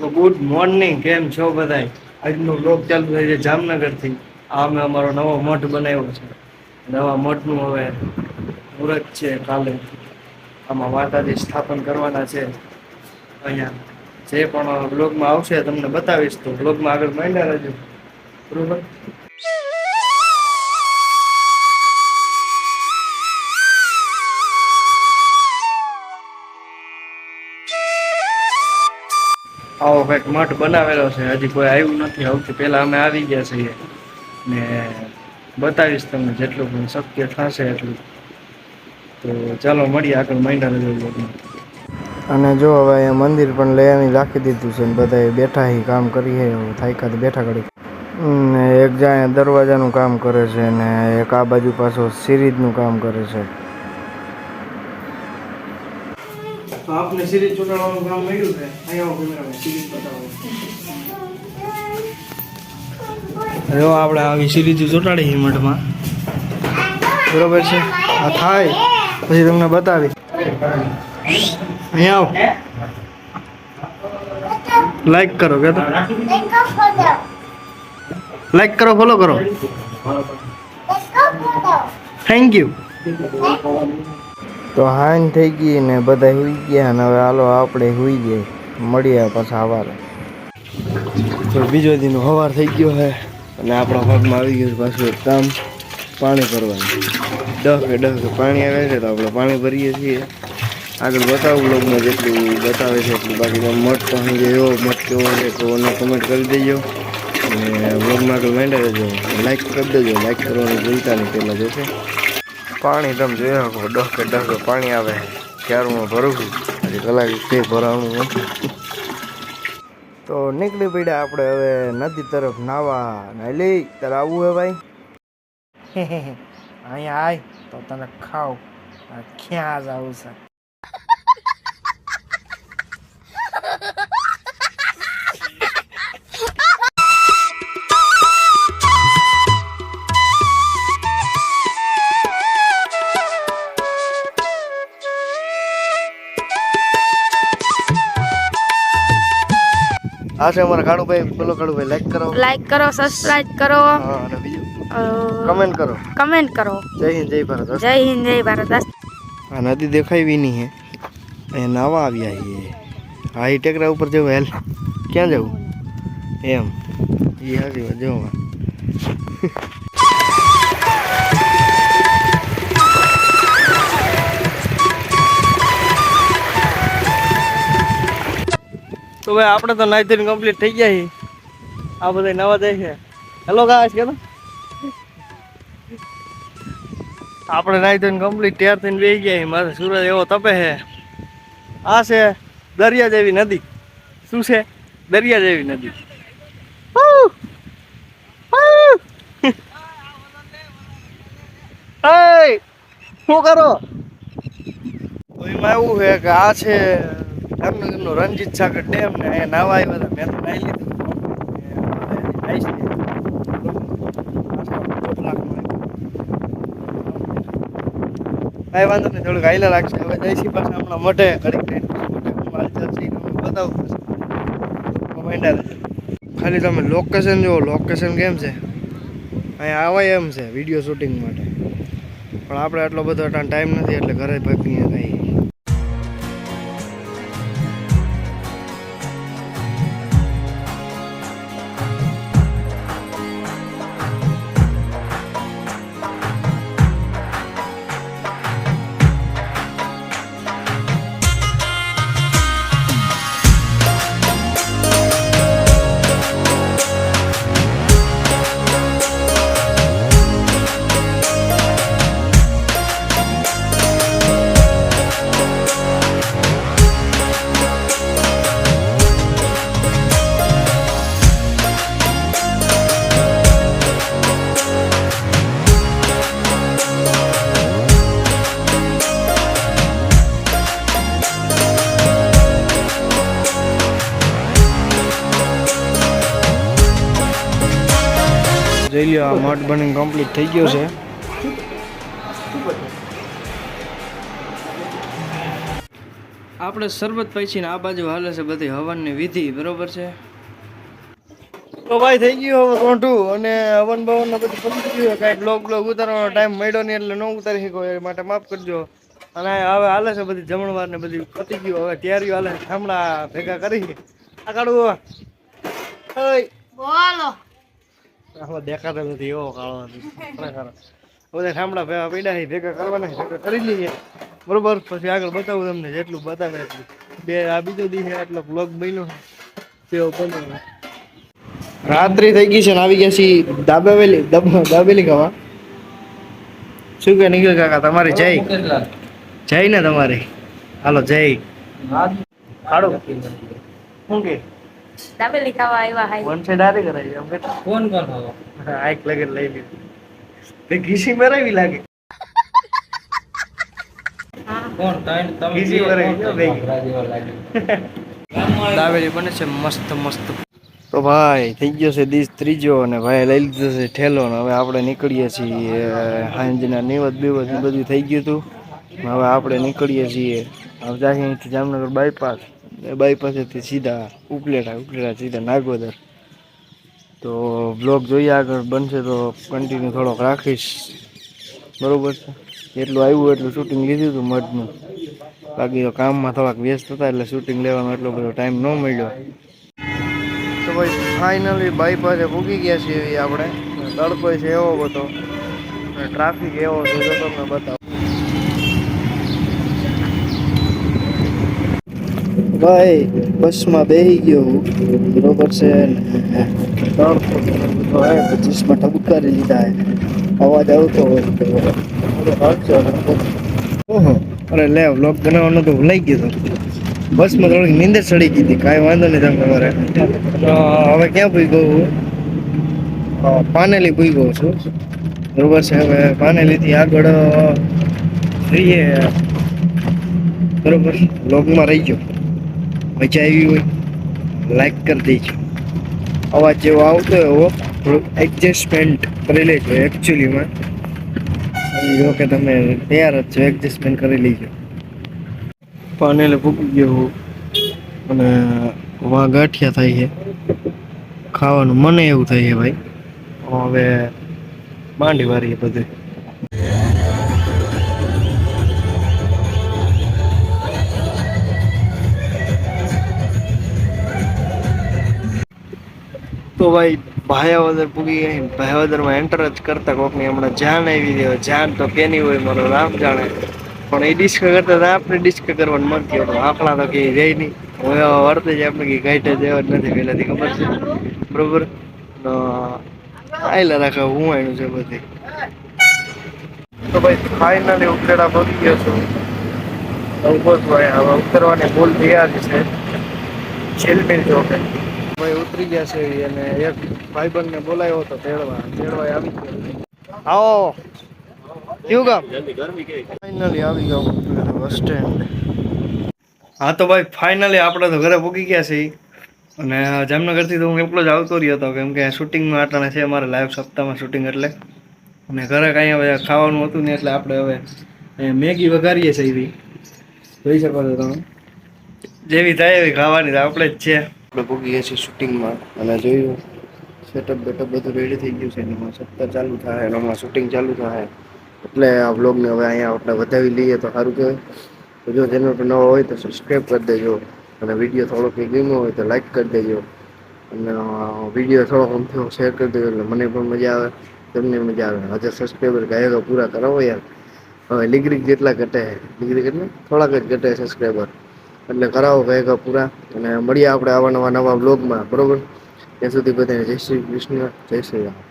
તો good morning કેમ છો બધાય? આજનો બ્લોગ ચાલુ થાય છે જામનગરથી. આ અમે અમારો નવો મઠ બનાવ્યો છે. નવા મઠનું હવે મુહૂર્ત છે કાલે. આમાં માતાજી સ્થાપન કરવાના છે. અહીંયા જે પણ બ્લોગમાં આવશે તમને બતાવીશ. તો બ્લોગમાં આગળ માંડ્યા રહેજો. બરોબર? આવો કંઈક મઠ બનાવેલો છે. હજી કોઈ આવ્યું નથી. સૌથી પહેલાં અમે આવી ગયા છીએ ને બતાવીશ તમને જેટલું પણ શક્ય થશે એટલું. તો ચાલો મળીએ આગળ માંડા રહેજો અને જો હવે અહીંયા મંદિર પણ લઈ આવી રાખી દીધું છે ને બધા બેઠા હી કામ હે થાયકા બેઠા કરી ને એક જાય દરવાજાનું કામ કરે છે ને એક આ બાજુ પાછો સિરીજનું કામ કરે છે. તો આપને સિરીઝ ચોટાડવાનું કામ મળ્યું છે. અહીંયા કેમેરામાં સિરીઝ બતાવો. જો આપણે આવી સિરીઝ ચોટાડી હિમટમાં બરોબર છે? આ થાય. પછી તમને બતાવી અહીંયા આવો. લાઈક કરો, કે તો? લાઈક કરો ફોલો કરો. થેન્ક યુ તો હાન થઈ ગઈ ને બધા હુઈ ગયા ને હવે હાલો આપણે હુઈ જઈએ. મળીએ પાછા સવારે. તો બીજો દિન સવાર થઈ ગયો છે અને આપણા ભાગમાં આવી ગયું પાછું કામ, પાણી ભરવાનું. દહ કે દહ કે પાણી આવે છે તો આપણે પાણી ભરીએ છીએ. આગળ બતાવું બ્લોગમાં જેટલું બતાવે છે એટલું બાકી મઠ તો અહીં એવો મઠ કેવો છે તો એને કમેન્ટ કરી દેજો. અને બ્લોગમાં આગળ માંડ્યા રહેજો. લાઈક કરી દેજો. લાઈક કરવાનું ભૂલતા નહીં. પહેલાં જોશે. પાણી તમે જોઈ શકો દસ કે પાણી આવે. ક્યારું ભરું હજી કલાક તે ભરાવું નથી. તો નીકળી પડ્યા આપણે હવે નદી તરફ નાવા. નાલી તારે આવવું હે ભાઈ? અહીંયા આય, તો તને ખાવ. ક્યાં જ આવું છે? આ છે અમારા કાળુભાઈ બોલો કાળુભાઈ લાઈક કરો. લાઈક કરો સબસ્ક્રાઇબ કરો. હા અને બીજું? કમેન્ટ કરો. કમેન્ટ કરો. જય હિન્દ જય ભારત. જય હિન્દ જય ભારત. આ નદી દેખાવી નહીં હે. એ નાવા આવ્યા છીએ હા એ ટેકરા ઉપર જવું હેલ. ક્યાં જવું? એમ. એ હાજી વાત જવું. તો ભાઈ, આપણે તો નાઈ ધોઈને કમ્પ્લીટ થઈ ગયા છીએ. આ બધા નવા જાય છે. હેલો ગાય કે આપણે નાઈ ધોઈને કમ્પ્લીટ તૈયાર થઈને બેસી ગયા છીએ. મારે સૂરજ એવો તપે છે. આ છે દરિયા જેવી નદી. શું છે? દરિયા જેવી નદી! શું કરો? એમાં એવું છે કે આ છે જામનગરનો રણજીત સાગર ડેમ ને અહીંયા નાવા આવ્યા હતા મેં તો નાહી લીધું કઈ કાંઈ વાંધો નહીં થોડુંક હાઈલા લાગશે હવે જઈશી પાસે હમણાં મોઢે ઘડી બતાવું. ખાલી તમે લોકેશન જુઓ લોકેશન કેમ છે અહીંયા આવાય એમ છે વીડિયો શૂટિંગ માટે પણ આપણે આટલો બધો ટાઈમ નથી એટલે ઘરે ભાગીએ રહી જોઈ લ્યો આ મઠ બનીને કમ્પ્લીટ થઈ ગયો છે. આપણે શરબત પૈસી આ બાજુ હાલે છે બધી હવનની વિધિ બરોબર છે? તો ભાઈ થઈ ગયું હવે રોંઢું અને હવન ભવન બધું પતી ગયું કાંઈ બ્લોગ બ્લોગ ઉતારવાનો ટાઈમ મળ્યો નહીં એટલે ન ઉતારી શકો એ માટે માફ કરજો. અને હવે હાલે છે બધી જમણવાર ને બધી પતી ગયું. હવે તૈયારીઓ હાલે છે. હમણાં ભેગા કરી. આ કાઢવું બોલો. આમાં દેખાતો નથી એવો કાળો ખરેખર. બધા ઠામડા ભેગા પડ્યા ભેગા કરવાના ભેગા કરી લઈએ. બરોબર? પછી આગળ બતાવું તમને જેટલું બતાવે એટલું. બે આ બીજો દિવસે આટલો બ્લોગ બન્યો તેઓ બન્યો રાત્રિ થઈ ગઈ છે ને આવી ગયા છીએ દાબેલી દાબેલી ખાવા શું કે નિખિલ કાકા તમારી જય? જય ને તમારી. હાલો જય. હાડો. શું કે? દાબેલી ખાવા આવ્યા હાય. વન સાઈડ આરી કરાવી એમ કે ફોન કરો આઈક લગે લઈ લીધી. તે ઘીસી મરાવી લાગે. ફોન ટાઈમ તમે Easy વરાઈ ભેગી. લાગે. બને છે મસ્ત મસ્ત. તો ભાઈ થઈ ગયો છે દીસ ત્રીજો અને ભાઈ લઈ લીધો છે ઠેલો ને હવે આપણે નીકળીએ છીએ હાંજના નિવત બિવત બધું થઈ ગયું હતું. હવે આપણે નીકળીએ છીએ. હવે જાય અહીંથી જામનગર બાયપાસ બાયપાસેથી સીધા ઉપલેટા ઉપલેટા સીધા નાગોદર. તો બ્લોગ જોઈએ આગળ, બનશે તો કન્ટિન્યુ થોડોક રાખીશ. બરોબર છે? એટલું આવ્યું એટલું શૂટિંગ લીધું હતું મઢનું બાકી તો કામમાં થોડાક વ્યસ્ત હતા એટલે શૂટિંગ લેવાનો એટલો બધો ટાઈમ ન મળ્યો. તો ભાઈ ફાઇનલી બાયપાસે પૂગી ગયા છીએ આપણે. તડકો છે એવો બધો. ટ્રાફિક એવો છે તો તમને બતાવો. ભાઈ, બસમાં બેસી ગયો બરોબર છે? પચીસમાં ટબુકારી લીધા અવાજ આવતો હોય ઓહો, અરે, લે વ્લોગ બનાવવાનો તો ભૂલાઈ ગયો બસમાં થોડીક નીંદર ચડી ગઈ હતી. કાંઈ વાંધો નહીં તમારે. મારે હવે ક્યાં પૂગ્યો હું? પાનેલી ભૂઈ ગયો છું. બરોબર છે? હવે પાનેલીથી આગળ જઈએ. બરોબર બ્લોગમાં રહી ગયો. મજા આવી હોય લાઈક કરી દેજો. અવાજ જેવો આવતો એવો થોડુંક એડજસ્ટમેન્ટ કરી લેજો એકચ્યુઅલીમાં જો કે તમે તૈયાર જ છો એડજસ્ટમેન્ટ કરી લેજો. પાનેલે ભૂકી ગયો અને વા ગાંઠિયા થાય છે. ખાવાનું મને એવું થાય છે ભાઈ. હવે માંડી વારીએ બધું. ભાઈ, ભાયાવદર પૂગી ગઈ ભાયાવદરમાં એન્ટર જ કરતા કોકની હમણાં જાન આવી ગયો જાન તો કેની હોય મારો રામ જાણે. પણ એ ડિસ્ક કરતા હતા આપણે ડિસ્ક કરવાનું મન થયું, પણ આપણા તો કઈ જાય નહીં. હવે વર્તે જ આપણે કે ગાઈટે જેવા જ નથી. પેલાથી ખબર છે. બરોબર? તો, આયલા રાખે, હું આવ્યું છે બધી. તો ભાઈ ફાઇનલી ઉતરેડા પહોંચી ગયો છું. ઊભો છું હવે ઉતરવાની ભૂલ તૈયાર છે. છેલ્મી ચોકે. ભાઈ ઉતરી ગયા છે અને એક ભાઈબંધને બોલાવ્યો હતો તેડવા તેડવા આવી ગયો. આવો. કેવું કામ ફાઇનલી આવી ગયો બસ સ્ટેન્ડ હા તો ભાઈ ફાઇનલી આપણે તો ઘરે પૂકી ગયા છે ઈ. અને જામનગરથી તો હું એટલો જ આવતો રહ્યો હતો, કેમ કે શૂટિંગમાં આટલા છે અમારે લાઈવ સપ્તાહમાં શૂટિંગ એટલે. અને ઘરે કાંઈ હવે ખાવાનું હતું ને એટલે આપણે હવે મેગી વઘારીએ છીએ એવી. જોઈ શકો છો તમે. જેવી થાય એવી ખાવાની તો આપણે જ છે. આપણે ગયા છીએ શૂટિંગમાં. અને જોયું સેટઅપ બેટઅપ બધું રેડી થઈ ગયું છે. એમાં સત્તર ચાલુ થાય હમણાં શૂટિંગ ચાલુ થાય. એટલે આ બ્લોગને હવે અહીંયા આપણે વધાવી લઈએ તો સારું કહેવાય. જો ચેનલ પર નવો હોય તો સબસ્ક્રાઈબ કરી દેજો. અને વીડિયો થોડો કંઈ ગમ્યો હોય તો લાઈક કરી દેજો. અને વીડિયો થોડો ગમતો શેર કરી દેજો, એટલે મને પણ મજા આવે, તમને મજા આવે. આજે સબસ્ક્રાઈબર ગાયકો પૂરા કરાવો યાર. હવે લિગ્રીક જેટલા ઘટે લિગ્રીક એટલે થોડાક જ ઘટે સબસ્ક્રાઈબર એટલે કરાવો ગાયકા પૂરા. અને મળીએ આપણે આવા નવા નવા બ્લોગમાં બરોબર? ત્યાં સુધી બધાને જય શ્રી કૃષ્ણ, જય શ્રી રામ.